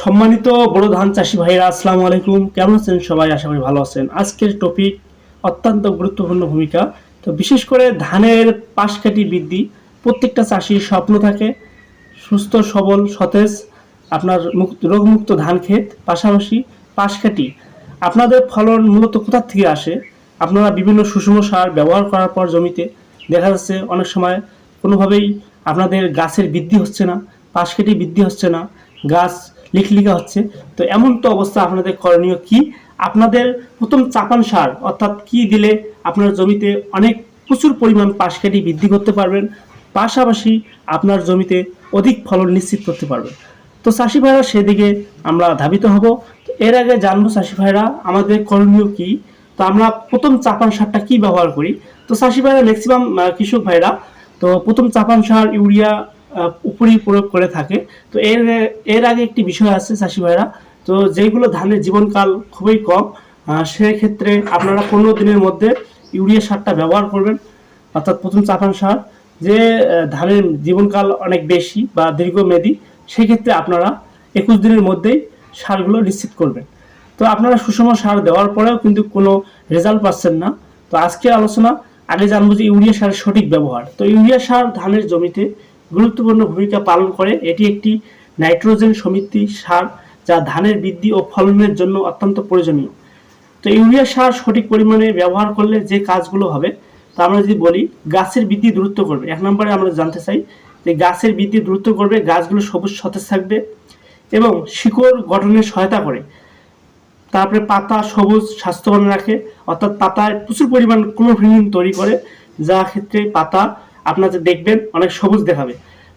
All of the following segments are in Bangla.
সম্মানিত বড় ধান চাষি ভাইরা আসসালামু আলাইকুম। কেমন আছেন সবাই? আশা করি ভালো আছেন। আজকের টপিক অত্যন্ত গুরুত্বপূর্ণ ভূমিকা। তো বিশেষ করে ধানের পাশকাঠি বৃদ্ধি, প্রত্যেকটা চাষির স্বপ্ন থাকে, সুস্থ, সবল, সতেজ, আপনার মুক্ত, রোগমুক্ত ধান ক্ষেত, পাশাপাশি পাশকাঠি। আপনাদের ফলন মূলত কোথার থেকে আসে? আপনারা বিভিন্ন সুষম সার ব্যবহার করার পর জমিতে, দেখা যাচ্ছে অনেক সময় কোনোভাবেই আপনাদের গাছের বৃদ্ধি হচ্ছে না, পাশকাঠি বৃদ্ধি হচ্ছে না, গাছ লিখলিখা হচ্ছে। তো এমন তো অবস্থা আপনাদের করণীয় কি? আপনাদের প্রথম চাপান সার, অর্থাৎ কি দিলে আপনার জমিতে অনেক প্রচুর পরিমাণ পাশকাঠি বৃদ্ধি করতে পারবেন, পাশাপাশি আপনার জমিতে অধিক ফলন নিশ্চিত করতে পারবেন। তো চাষি ভাইরা, সেদিকে আমরা ধাবিত হব। এর আগে জানব চাষি ভাইরা, আমাদের করণীয় কি? তো আমরা প্রথম চাপান সারটা কি ব্যবহার করি? তো চাষি ভাইরা ম্যাক্সিমাম কৃষক ভাইরা, তো প্রথম চাপান সার, ইউরিয়া উপরেই প্রয়োগ করে থাকে। তো এর এর আগে একটি বিষয় আছে চাষি ভাইরা। তো যেগুলো ধানের জীবনকাল খুবই কম সেক্ষেত্রে আপনারা পনেরো দিনের মধ্যে ইউরিয়া সারটা ব্যবহার করবেন, অর্থাৎ প্রথম চাপান সার, যে ধানের জীবনকাল অনেক বেশি বা দীর্ঘমেয়াদী, সেক্ষেত্রে আপনারা একুশ দিনের মধ্যেই সারগুলো নিশ্চিত করবেন। তো আপনারা সুষম সার দেওয়ার পরেও কিন্তু কোনো রেজাল্ট পাচ্ছেন না। তো আজকে আলোচনা, আগে জানব যে ইউরিয়া সারের সঠিক ব্যবহার। তো ইউরিয়া সার ধানের জমিতে গুরুত্বপূর্ণ ভূমিকা পালন করে। এটি একটি নাইট্রোজেন সমিতি সার যা ধানের বৃদ্ধি ও ফলনের জন্য অত্যন্ত প্রয়োজনীয়। তো ইউরিয়া সার সঠিক পরিমাণে ব্যবহার করলে যে কাজগুলো হবে, তা আমরা যদি বলি, গাছের বৃদ্ধি দ্রুত করবে। এক নম্বরে আমরা জানতে চাই যে গাছের বৃদ্ধি দ্রুত করবে, গাছগুলো সবুজ সতেজ থাকবে এবং শিকড় গঠনে সহায়তা করে। তারপরে পাতা সবুজ, স্বাস্থ্যবান রাখে, অর্থাৎ পাতায় প্রচুর পরিমাণ ক্লোরোফিনিন তৈরি করে, যা ক্ষেত্রে পাতা আপনাদের দেখবেন, অনেক সবুজ দেখাবে।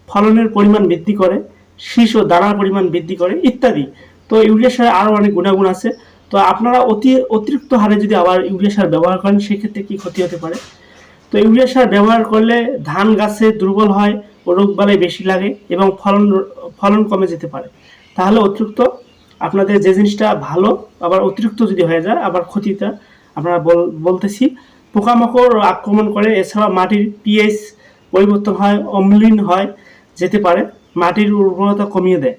ফলনের পরিমাণ বৃদ্ধি করে, শীষ ও দানার পরিমাণ বৃদ্ধি করে, ইত্যাদি। তো ইউরিয়া সারে আরও অনেক গুণাগুণ আছে। তো আপনারা অতি অতিরিক্ত হারে যদি আবার ইউরিয়া সার ব্যবহার করেন, সেক্ষেত্রে কি ক্ষতি হতে পারে? তো ইউরিয়া সার ব্যবহার করলে ধান গাছে দুর্বল হয় ও রোগবালাই বেশি লাগে এবং ফলন ফলন কমে যেতে পারে। তাহলে অতিরিক্ত আপনাদের যে জিনিসটা ভালো, আবার অতিরিক্ত যদি হয়ে যায়, আবার ক্ষতিটা আপনারা বল- বলতেছি। পোকামাকড় আক্রমণ করে এছাড়া মাটির পিএইচ পরিবর্তন হয় অম্লীন হয়, যেতে পারে, মাটির উর্বরতা কমিয়ে দেয়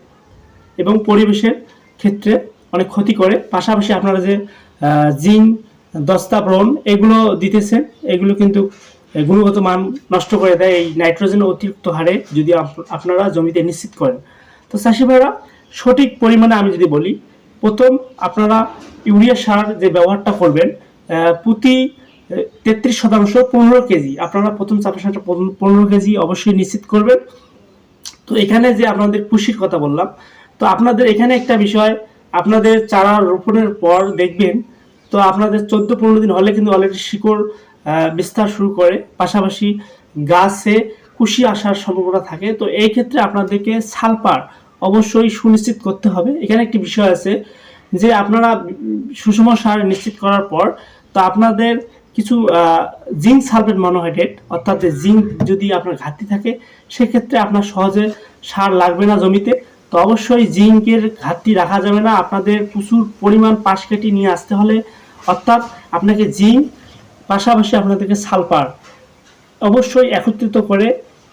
এবং পরিবেশের ক্ষেত্রে অনেক ক্ষতি করে। পাশাপাশি আপনারা যে জিন দস্তা ব্রন এগুলো দিতেছেন, এগুলো কিন্তু গুণগত মান নষ্ট করে দেয়, এই নাইট্রোজেন অতিরিক্ত হারে যদি আপনারা জমিতে নিশ্চিত করেন। তো চাষি ভাইরা, সঠিক পরিমাণে আমি যদি বলি, প্রথম আপনারা ইউরিয়া সার যে ব্যবহারটা করবেন প্রতি তেত্রিশ শতাংশ পনেরো কেজি। আপনারা প্রথম চাপা সারটা পনেরো কেজি অবশ্যই নিশ্চিত করবেন। তো এখানে যে আপনাদের খুশির কথা বললাম, তো আপনাদের এখানে একটা বিষয়, আপনাদের চারা রোপণের পর দেখবেন, তো আপনাদের চোদ্দ পনেরো দিন হলে কিন্তু অলরেডি শিকড় বিস্তার শুরু করে। পাশাপাশি গাছে কুশি আসার সম্ভাবনা থাকে। তো এই ক্ষেত্রে আপনাদেরকে সালপার অবশ্যই সুনিশ্চিত করতে হবে। এখানে একটি বিষয় আছে যে আপনারা সুষম সার নিশ্চিত করার পর, তো আপনাদের কিছু জিঙ্ক সালফেট মনোহাইড্রেট, অর্থাৎ জিঙ্ক যদি আপনার ঘাটতি থাকে, সেক্ষেত্রে আপনার সহজে সার লাগবে না জমিতে। তো অবশ্যই জিঙ্কের ঘাটতি রাখা যাবে না। আপনাদের প্রচুর পরিমাণ পাশ কেটে নিয়ে আসতে হলে, অর্থাৎ আপনাকে জিঙ্ক, পাশাপাশি আপনাদেরকে সালফার অবশ্যই একত্রিত করে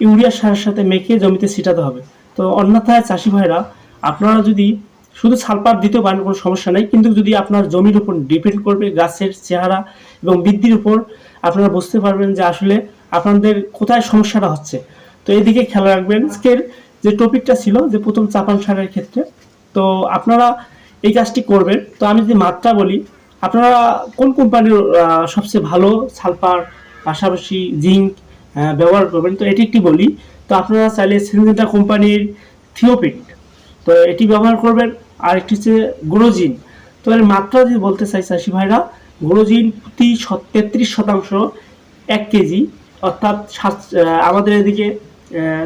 ইউরিয়া সারের সাথে মেখে জমিতে ছিটাতে হবে। তো অন্যথায় চাষি ভাইরা, আপনারা যদি শুধু সালপার দিতে পারেন, কোনো সমস্যা নেই। কিন্তু যদি আপনার জমির উপর ডিপেন্ড করবে, গাছের চেহারা এবং বৃদ্ধির উপর, আপনারা বুঝতে পারবেন যে আসলে আপনাদের কোথায় সমস্যাটা হচ্ছে। তো এদিকে খেয়াল রাখবেন, আজকের যে টপিকটা ছিল যে প্রথম চাপান সারের ক্ষেত্রে, তো আপনারা এই কাজটি করবেন। তো আমি যদি মাত্রা বলি, আপনারা কোন কোম্পানির সবচেয়ে ভালো সালফার পাশাপাশি জিঙ্ক ব্যবহার করবেন? তো এটি একটি বলি। তো আপনারা চাইলে সিনজেন্টা কোম্পানির থিওপিট তো এটি ব্যবহার করবেন। আর একটি হচ্ছে গ্রোজিন। তো এর মাত্রা যদি বলতে চাই চাষি ভাইরা, গ্রোজিন প্রতি তেত্রিশ শতাংশ এক কেজি, অর্থাৎ আমাদের এদিকে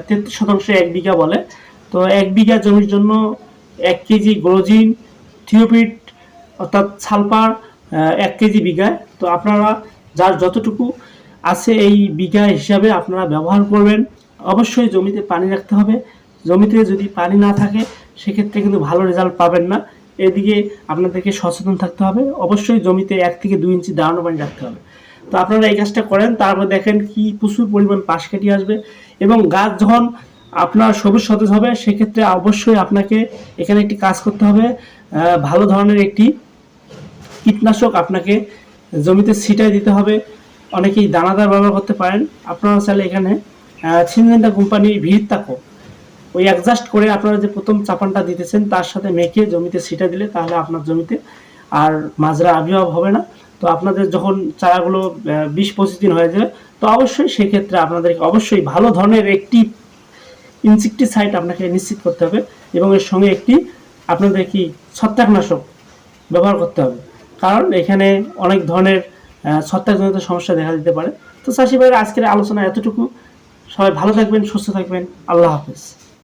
তেত্রিশ শতাংশ এক বিঘা বলে। তো এক বিঘা জমির জন্য এক কেজি গ্রোজিন, থিওপিট, অর্থাৎ সালফার এক কেজি বিঘায়। তো আপনারা যার যতটুকু আছে এই বিঘা হিসাবে আপনারা ব্যবহার করবেন। অবশ্যই জমিতে পানি রাখতে হবে। জমিতে যদি পানি না থাকে সেক্ষেত্রে কিন্তু ভালো রেজাল্ট পাবেন না। এদিকে আপনাদেরকে সচেতন থাকতে হবে। অবশ্যই জমিতে এক থেকে দুই ইঞ্চি দাঁড়ানো পানি রাখতে হবে। তো আপনারা এই কাজটা করেন, তারপর দেখেন কি প্রচুর পরিমাণ পাশ কেটে আসবে এবং গাছ যখন আপনার সবুজ সতেজ হবে, সেক্ষেত্রে অবশ্যই আপনাকে এখানে একটি কাজ করতে হবে। ভালো ধরনের একটি কীটনাশক আপনাকে জমিতে ছিটাই দিতে হবে। অনেকেই দানাদার ব্যবহার করতে পারেন। আপনারা চাইলে এখানে সিনজেন্টা কোম্পানির ভিড় তাকো। ওই অ্যাডজাস্ট করে আপনারা যে প্রথম চাপানটা দিতেছেন, তার সাথে মেখে জমিতে ছিটা দিলে তাহলে আপনার জমিতে আর মাজরা আবির্ভাব হবে না। তো আপনাদের যখন চারাগুলো বিশ পঁচিশ দিন হয়ে যাবে, তো অবশ্যই সেক্ষেত্রে আপনাদেরকে অবশ্যই ভালো ধরনের একটি ইনসেকটিসাইড আপনাকে নিশ্চিত করতে হবে এবং এর সঙ্গে একটি আপনাদের কি ছত্রাকনাশক ব্যবহার করতে হবে। কারণ এখানে অনেক ধরনের ছত্রাকজনিত সমস্যা দেখা দিতে পারে। তো চাষি ভাইয়ের আজকের আলোচনা এতটুকু। সবাই ভালো থাকবেন, সুস্থ থাকবেন। আল্লাহ হাফেজ।